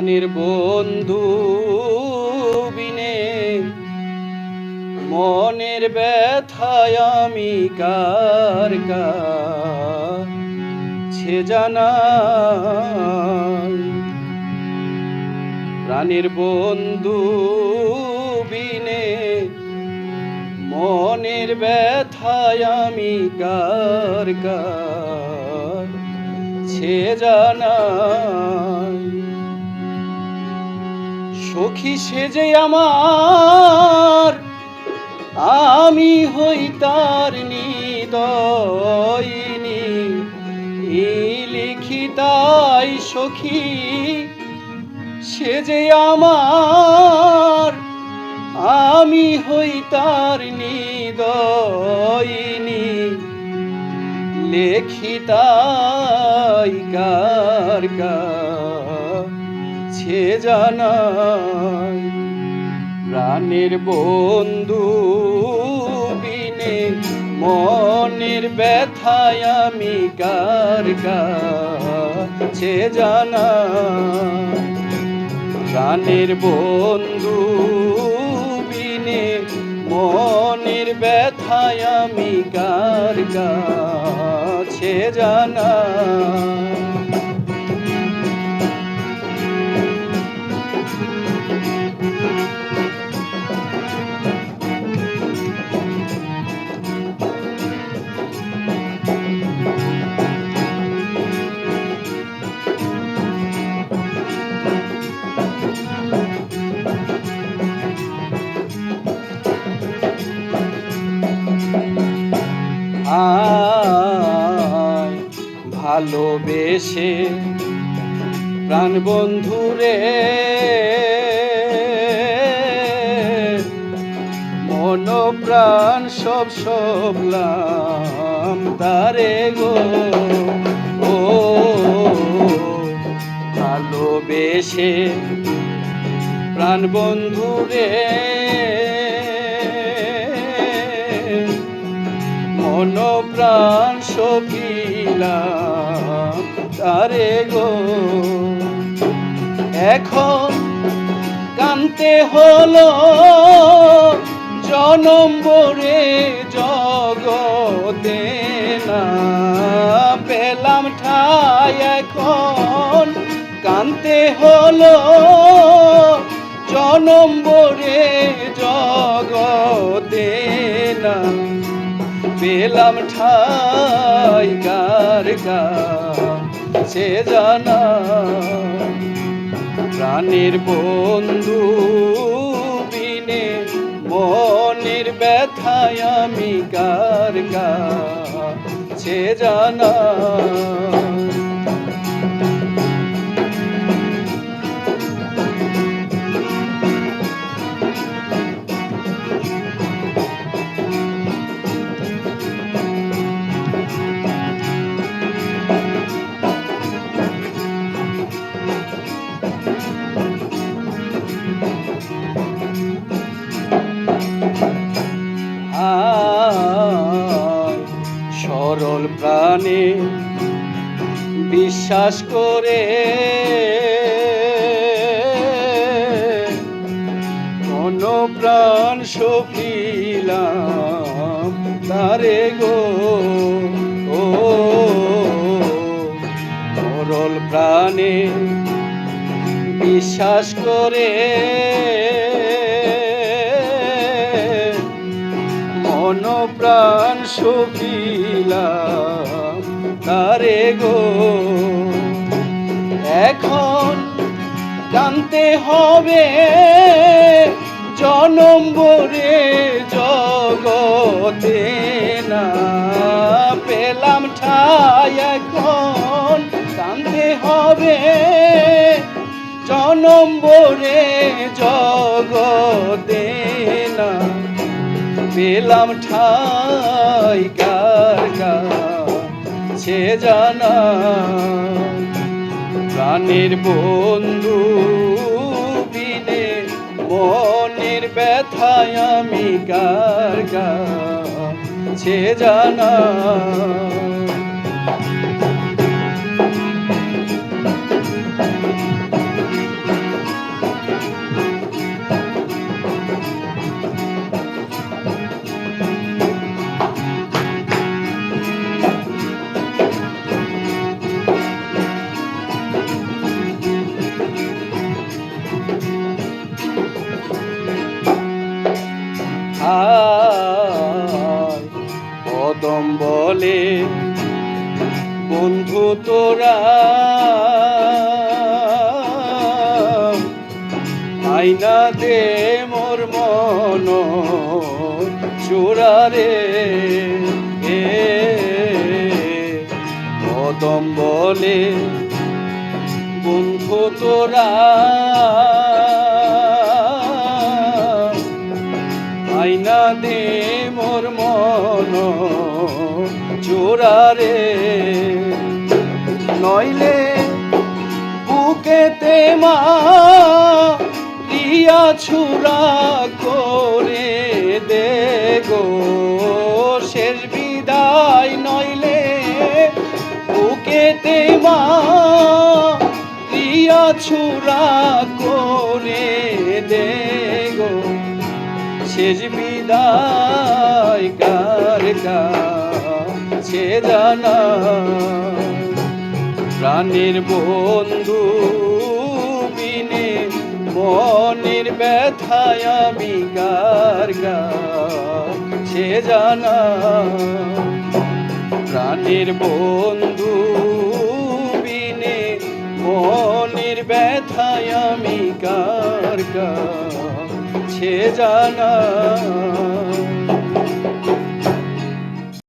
প্রাণের বন্ধু বিনে, মনের ব্যথায় আমি কার কাছে প্রাণের বন্ধু বিনে, মনের ব্যথায় আমি কার কার ছে জানাই সখী সেজে আমার, আমি হই তার নিদয়নি। লিখিতাই সখী সেজে আমার, আমি হই তার নিদয়নি। লেখিতাই কার ছে জানাই, প্রাণের বন্ধু বিনে মনের ব্যথায় আমি কার কাছে জানাই, প্রাণের বন্ধু বিনে মনের ব্যথায় আমি কার কাছে জানা ভালোবেসে প্রাণ বন্ধুরে মন প্রাণ সব সবলাম তারে গো। ও ভালোবেসে প্রাণ বন্ধুরে মন প্রাণ সকিলাম তারে গো। এখন কান্তে হলো জনম বরে জগতে না পেলাম ঠাই। এখন কান্তে হলো জনম বরে জগতে না পেলাম ঠাই কার সে জানা প্রাণের বন্ধু বিনে মনের ব্যথায় আমি কার সে জানা সরল প্রাণে বিশ্বাস করে কোন প্রাণ সফিলাম তারে গো। ও সরল প্রাণে বিশ্বাস করে মন প্রাণ সকিলাম। তারে গো, এখন জানতে হবে জনম বরে জগতে না পেলাম ঠাই এখন। জানতে হবে জনম বরে জগতে না পেলাম ঠাই কার সে জানা প্রাণের বন্ধু বিনে মনের ব্যথায় আমি কার সে জানা বলে বন্ধু তোরা আইনা দে মোর মন চোরারে এ কদম বলে বন্ধু তোরা আইনা দে মোর মন চোরারে নইলে বুকেতে মা প্রিয়া ছুরা করে দে গো। শেষ বিদায় নইলে বুকেতে মা প্রিয়া ছুরা করে দে গো। শেষ বিদায় কার কাছে জানা। প্রাণের বন্ধু বিনে মনের ব্যথায় আমি কার কাছে জানা। প্রাণের বন্ধু বিনে মনের ব্যথায় আমি কার কাছে জানা।